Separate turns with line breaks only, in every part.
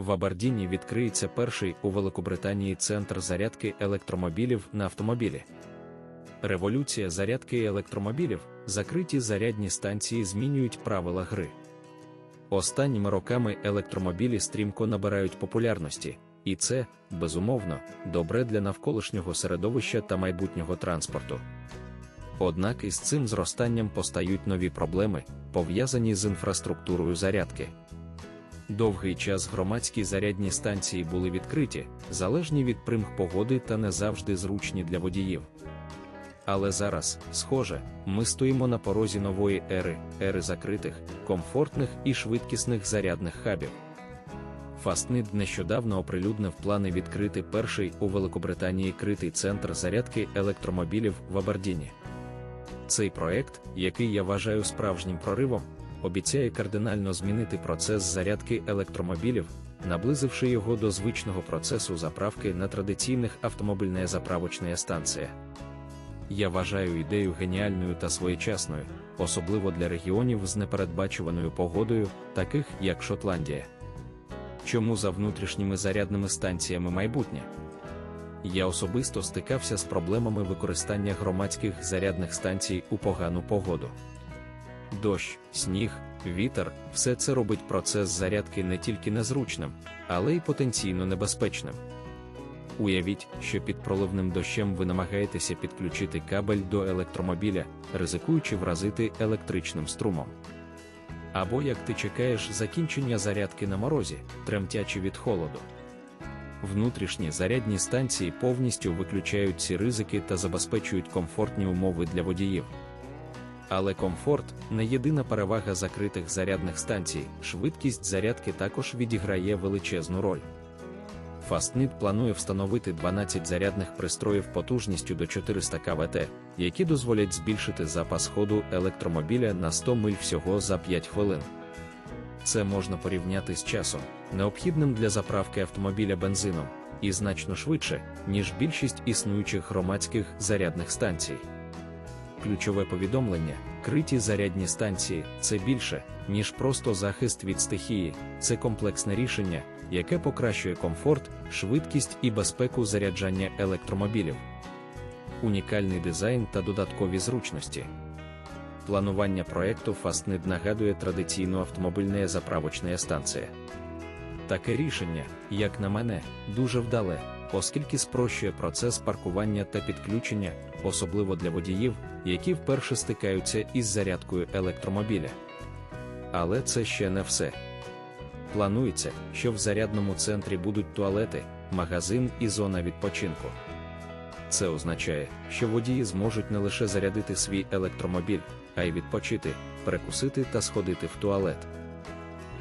В Абердіні відкриється перший у Великобританії центр зарядки електромобілів на автомобілі. Революція зарядки електромобілів, закриті зарядні станції змінюють правила гри. Останніми роками електромобілі стрімко набирають популярності, і це, безумовно, добре для навколишнього середовища та майбутнього транспорту. Однак із цим зростанням постають нові проблеми, пов'язані з інфраструктурою зарядки. Довгий час громадські зарядні станції були відкриті, залежні від примх погоди та не завжди зручні для водіїв. Але зараз, схоже, ми стоїмо на порозі нової ери, ери закритих, комфортних і швидкісних зарядних хабів. Фастнид нещодавно оприлюднив плани відкрити перший у Великобританії критий центр зарядки електромобілів в Абердіні. Цей проект, який я вважаю справжнім проривом, обіцяє кардинально змінити процес зарядки електромобілів, наблизивши його до звичного процесу заправки на традиційних автомобільних заправочних станціях. Я вважаю ідею геніальною та своєчасною, особливо для регіонів з непередбачуваною погодою, таких як Шотландія. Чому за внутрішніми зарядними станціями майбутнє? Я особисто стикався з проблемами використання громадських зарядних станцій у погану погоду. Дощ, сніг, вітер все це робить процес зарядки не тільки незручним, але й потенційно небезпечним. Уявіть, що під проливним дощем ви намагаєтеся підключити кабель до електромобіля, ризикуючи вразити електричним струмом. Або як ти чекаєш закінчення зарядки на морозі, тремтячи від холоду. Внутрішні зарядні станції повністю виключають ці ризики та забезпечують комфортні умови для водіїв. Але комфорт не єдина перевага закритих зарядних станцій, швидкість зарядки також відіграє величезну роль. Fastnit планує встановити 12 зарядних пристроїв потужністю до 400 КВТ, які дозволять збільшити запас ходу електромобіля на 100 миль всього за 5 хвилин. Це можна порівняти з часом, необхідним для заправки автомобіля бензином, і значно швидше, ніж більшість існуючих громадських зарядних станцій. Ключове повідомлення: криті зарядні станції це більше, ніж просто захист від стихії, це комплексне рішення, яке покращує комфорт, швидкість і безпеку заряджання електромобілів, унікальний дизайн та додаткові зручності. Планування проекту Fastned нагадує традиційну автомобільне заправочна станція. Таке рішення, як на мене, дуже вдале, оскільки спрощує процес паркування та підключення, особливо для водіїв, які вперше стикаються із зарядкою електромобіля. Але це ще не все. Планується, що в зарядному центрі будуть туалети, магазин і зона відпочинку. Це означає, що водії зможуть не лише зарядити свій електромобіль, а й відпочити, перекусити та сходити в туалет.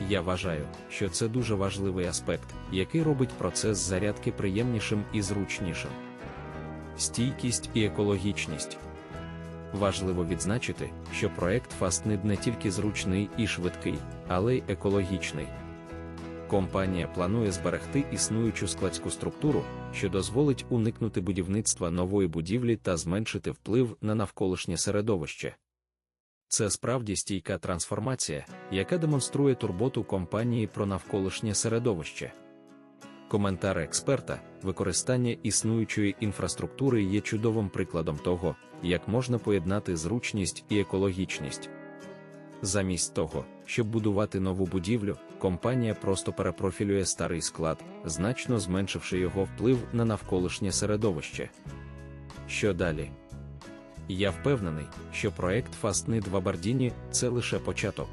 Я вважаю, що це дуже важливий аспект, який робить процес зарядки приємнішим і зручнішим. Стійкість і екологічність. Важливо відзначити, що проект Fastnid не тільки зручний і швидкий, але й екологічний. Компанія планує зберегти існуючу складську структуру, що дозволить уникнути будівництва нової будівлі та зменшити вплив на навколишнє середовище. Це справді стійка трансформація, яка демонструє турботу компанії про навколишнє середовище. Коментар експерта, використання існуючої інфраструктури є чудовим прикладом того, як можна поєднати зручність і екологічність. Замість того, щоб будувати нову будівлю, компанія просто перепрофілює старий склад, значно зменшивши його вплив на навколишнє середовище. Що далі? Я впевнений, що проект Fastnid в Абардіні це лише початок.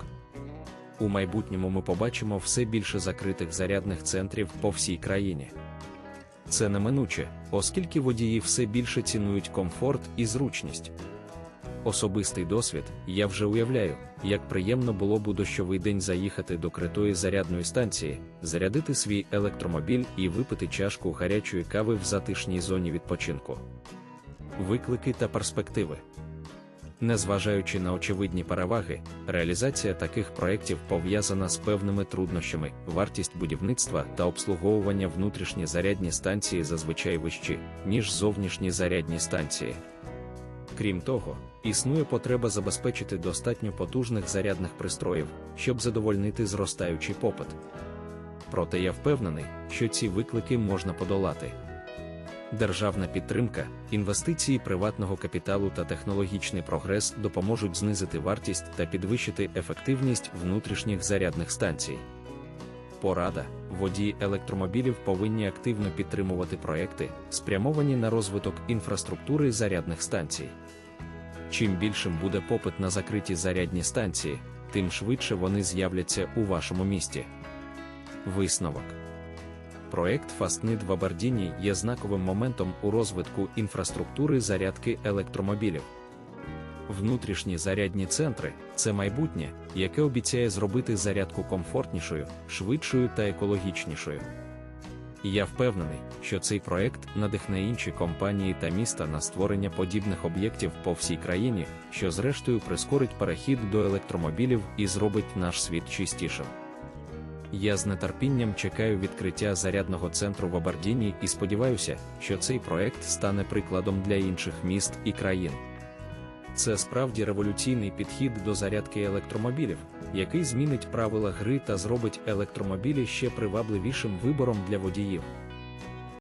У майбутньому ми побачимо все більше закритих зарядних центрів по всій країні. Це неминуче, оскільки водії все більше цінують комфорт і зручність. Особистий досвід, я вже уявляю, як приємно було б у дощовий день заїхати до критої зарядної станції, зарядити свій електромобіль і випити чашку гарячої кави в затишній зоні відпочинку. Виклики та перспективи. Незважаючи на очевидні переваги, реалізація таких проєктів пов'язана з певними труднощами, вартість будівництва та обслуговування внутрішні зарядні станції зазвичай вищі, ніж зовнішні зарядні станції. Крім того, існує потреба забезпечити достатньо потужних зарядних пристроїв, щоб задовольнити зростаючий попит. Проте я впевнений, що ці виклики можна подолати. Державна підтримка, інвестиції приватного капіталу та технологічний прогрес допоможуть знизити вартість та підвищити ефективність внутрішніх зарядних станцій. Порада водії електромобілів повинні активно підтримувати проекти, спрямовані на розвиток інфраструктури зарядних станцій. Чим більшим буде попит на закриті зарядні станції, тим швидше вони з'являться у вашому місті. Висновок Проект Fastnit в Абердіні є знаковим моментом у розвитку інфраструктури зарядки електромобілів. Внутрішні зарядні центри це майбутнє, яке обіцяє зробити зарядку комфортнішою, швидшою та екологічнішою. Я впевнений, що цей проект надихне інші компанії та міста на створення подібних об'єктів по всій країні, що зрештою прискорить перехід до електромобілів і зробить наш світ чистішим. Я з нетерпінням чекаю відкриття зарядного центру в Абардіні і сподіваюся, що цей проект стане прикладом для інших міст і країн. Це справді революційний підхід до зарядки електромобілів, який змінить правила гри та зробить електромобілі ще привабливішим вибором для водіїв.